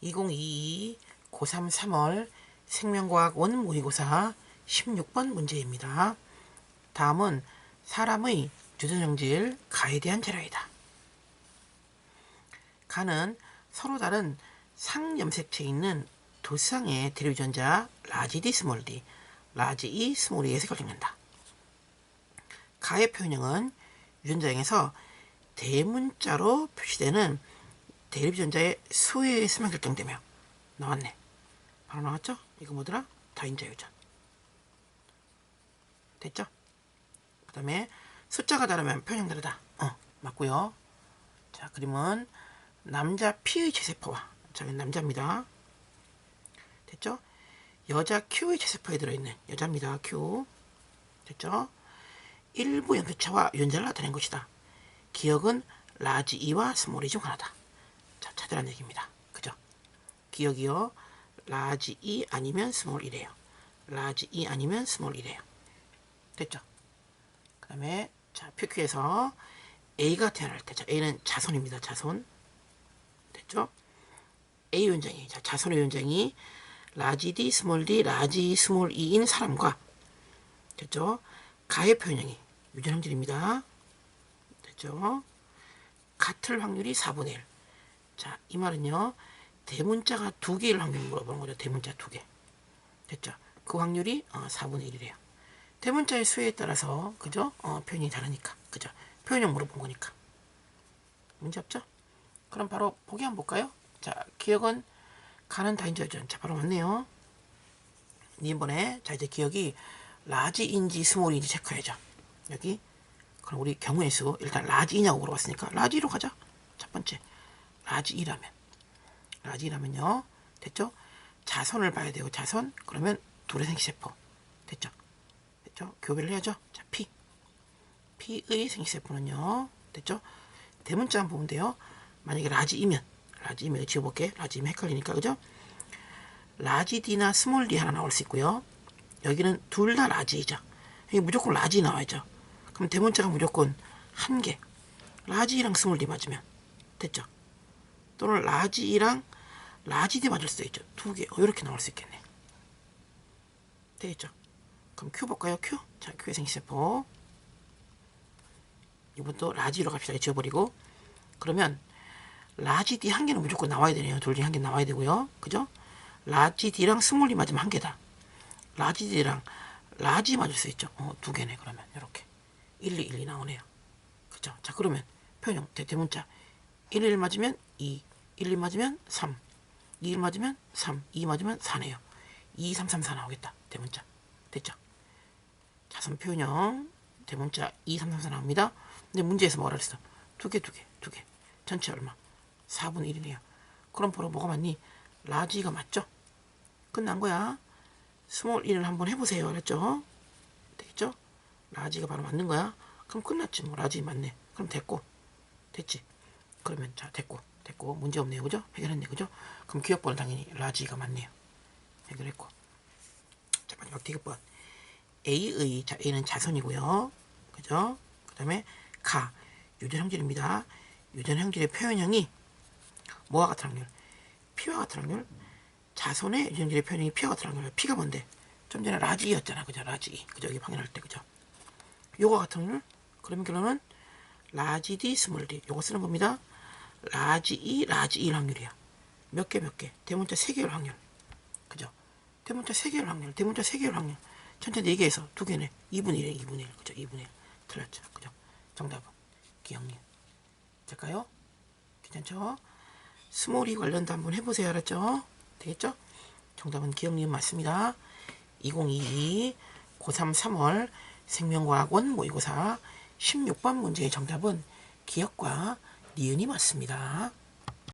2022 고3 3월 생명과학 원 모의고사 16번 문제입니다. 다음은 사람의 유전형질 가에 대한 자료이다. 가는 서로 다른 상염색체에 있는 두 쌍의 대류전자 라지 D 스몰 D, 라지 E 스몰 색을 읽는다. 가의 표현형은 유전자형에서 대문자로 표시되는 대립전자의 수에 수만 결정되며 나왔네. 바로 나왔죠? 이거 뭐더라? 다인자 유전. 됐죠? 그 다음에 숫자가 다르면 표현형 다르다. 어, 맞고요. 자, 그림은 남자 P의 제세포와 자, 여기 남자입니다. 됐죠? 여자 Q의 제세포에 들어있는 여자입니다. Q. 됐죠? 일부 연표차와 유전자를 나타낸 것이다. 기억은 라지 E와 스몰 E 중 하나다. 자, 찾으라는 얘기입니다. 그죠? 기억이요. 라지 E 아니면 스몰 1이에요. 라지 E 아니면 스몰 1이에요. 됐죠? 그 다음에 자 PQ에서 A가 태어날 때 자, A는 자손입니다. 자손. 됐죠? A 유전장이 자, 자손의 유전장이 라지 D, 스몰 D, 라지 스몰 E인 사람과 됐죠? 가의 표현형이 유전형질입니다. 됐죠? 같을 확률이 4분의 1. 자, 이 말은요. 대문자가 두 개일 확률 물어보는 거죠. 대문자 두 개. 됐죠? 그 확률이 어, 4분의 1이래요. 대문자의 수에 따라서 그죠? 어, 표현이 다르니까. 그죠? 표현형 물어본 거니까. 문제 없죠? 그럼 바로 보기 한번 볼까요? 자, 기억은 가는 다인자전. 자, 바로 맞네요. 이번에 자 이제 기억이 라지인지 스몰인지 체크해야죠. 여기 그럼 우리 경우의 수 일단 라지냐고 물어봤으니까 라지로 가자. 첫 번째 라지이라면 라지라면요 됐죠? 자손을 봐야 돼요. 자손 그러면 둘의 생기 세포 됐죠? 됐죠? 교배를 해야죠. 자 P P의 생기세포는요 됐죠? 대문자 한번 보면 돼요. 만약에 라지이면 라지이면 지워볼게. 라지이면 헷갈리니까 그죠? 라지 D나 스몰 D 하나 나올 수 있고요. 여기는 둘 다 라지이죠. 여기 무조건 라지 나와야죠. 그럼 대문자가 무조건 한 개. 라지랑 스몰 D 맞으면 됐죠. 또는 라지랑 라지 D 맞을 수도 있죠. 두 개. 어, 이렇게 나올 수 있겠네. 되겠죠. 그럼 Q 볼까요? Q. 자, Q의 생기세포. 이번도 라지로 갑시다. 지워버리고. 그러면 라지 D 한 개는 무조건 나와야 되네요. 둘 중에 한 개 나와야 되고요. 그죠? 라지 D랑 스몰 D 맞으면 한 개다. 라지 D랑 라지 맞을 수 있죠. 어, 두 개네. 그러면 이렇게 1, 2, 1, 2 나오네요. 그죠? 자, 그러면 표현형 대, 대문자 1, 1 맞으면 2, 1, 2 맞으면 3, 2, 1 맞으면 3, 2 맞으면 4네요. 2, 3, 3, 4 나오겠다. 대문자. 됐죠? 자선 표현형 대문자 2, 3, 3, 4 나옵니다. 근데 문제에서 뭐라 그랬어? 두 개, 두 개, 두 개. 전체 얼마? 4분의 1이네요. 그럼 바로 뭐가 맞니? 라지가 맞죠? 끝난 거야. 스몰 1을 한번 해보세요. 알았죠? 되겠죠? 라지가 바로 맞는 거야. 그럼 끝났지 뭐. 라지 맞네. 그럼 됐고. 됐지? 그러면 자 됐고. 됐고. 문제 없네요. 그죠? 해결했네. 그죠? 그럼 기억번은 당연히 라지가 맞네요. 해결했고. 자 마지막 디귿번. A의 자 A는 자손이고요. 그죠? 그 다음에 가 유전 형질입니다. 유전 형질의 표현형이 뭐와 같은 확률? P와 같은 확률? 자손의 유전질의 표현이 P와 같은 확률. P가 뭔데? 좀 전에 라지였잖아. 그죠? 라지. 그죠? 여기 확인할 때. 그죠? 요거 같은 확률? 그러면 결론은 라지 D, 스몰 D. 요거 쓰는 겁니다. 라지 E, 라지 E 확률이야. 몇 개, 몇 개? 대문자 3개일 확률. 그죠? 대문자 3개일 확률. 대문자 3개일 확률. 천천히 4개에서 2개네. 2분의 1에 2분의 1. 그죠? 2분의 1. 틀렸죠? 그죠? 정답은 기억님. 될까요? 괜찮죠? 스몰이 관련도 한번 해보세요. 알았죠? 되겠죠? 정답은 기억님 맞습니다. 2022 고3 3월 생명과학원 모의고사 16번 문제의 정답은 기억과 니은이 맞습니다.